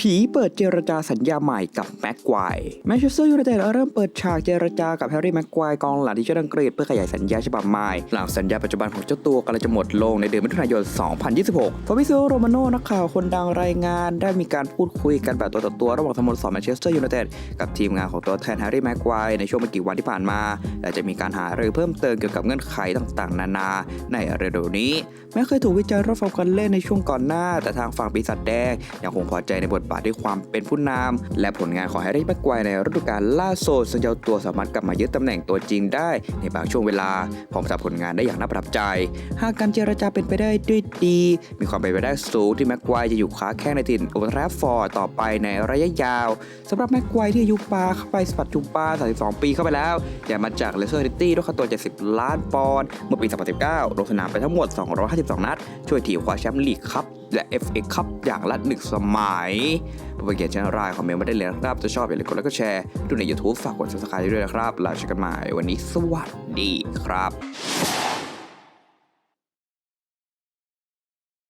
ผีเปิดเจรจาสัญญาใหม่กับแม็กควายแมนเชสเตอร์ยูไนเต็ดเริ่มเปิดฉากเจรจากับแฮร์รี่แม็กควายกองหลังทีมชาติอังกฤษเพื่อขยายสัญญาฉบับใหม่หลังสัญญาปัจจุบันของเจ้าตัวกำลังจะหมดลงในเดือนมิถุนายน 2026 ฟาบิซิโอโรมาโนนักข่าวคนดังรายงาน ได้มีการพูดคุยกันแบบตัวต่อตัวระหว่างสโมสรแมนเชสเตอร์ยูไนเต็ดกับทีมงานของตัวแทนแฮร์รี่แม็กควายในช่วงไม่กี่วันที่ผ่านมา และจะมีการหารือเพิ่มเติมเกี่ยวกับเงื่อนไขต่างๆ นานาในเร็วๆนี้แม้เคยถูกวิจารณ์รองฟอร์มการเล่นในช่วงก่อนหน้า แต่ทางฝั่งปีศาจแดงยังคงพอใจในบทบาทที่ความเป็นผู้นำและผลงานของแฮร์รี่แม็กควายในฤดูกาลล่าสุดซึ่งเจ้าตัวสามารถกลับมายึดตำแหน่งตัวจริงได้ ในบางช่วงเวลาพร้อมทำผลงานได้อย่างน่าประทับใจ หากการเจรจาเป็นไปได้ด้วยดี มีความเป็นไปได้สูงที่แม็กควายจะอยู่ค้าแข้งในถิ่นโอเวอร์แทรฟฟอร์ดต่อไปในระยะยาวสำหรับแม็กควายที่อายุปาเข้าไปสปัจจุบัน32 ปีเข้าไปแล้วย้ายมาจากเลสเตอร์ซิตี้ด้วยค่าตัว 70 ล้านปอนด์เมื่อปี 2019ลงสนามไปทั้งหมด 252 นัด ช่วยทีมคว้าแชมป์ลีกครับ และ FA คัพอย่างละหนึ่งสมัยเพื่อเกียรติชนะรายคอมเมนต์มาได้เลยนะครับจะชอบอย่าลืมกดไลค์กดแชร์ดูใน YouTube ฝากกด subscribe ด้วยนะครับแล้วเจอกันใหม่วันนี้สวัสดีครับ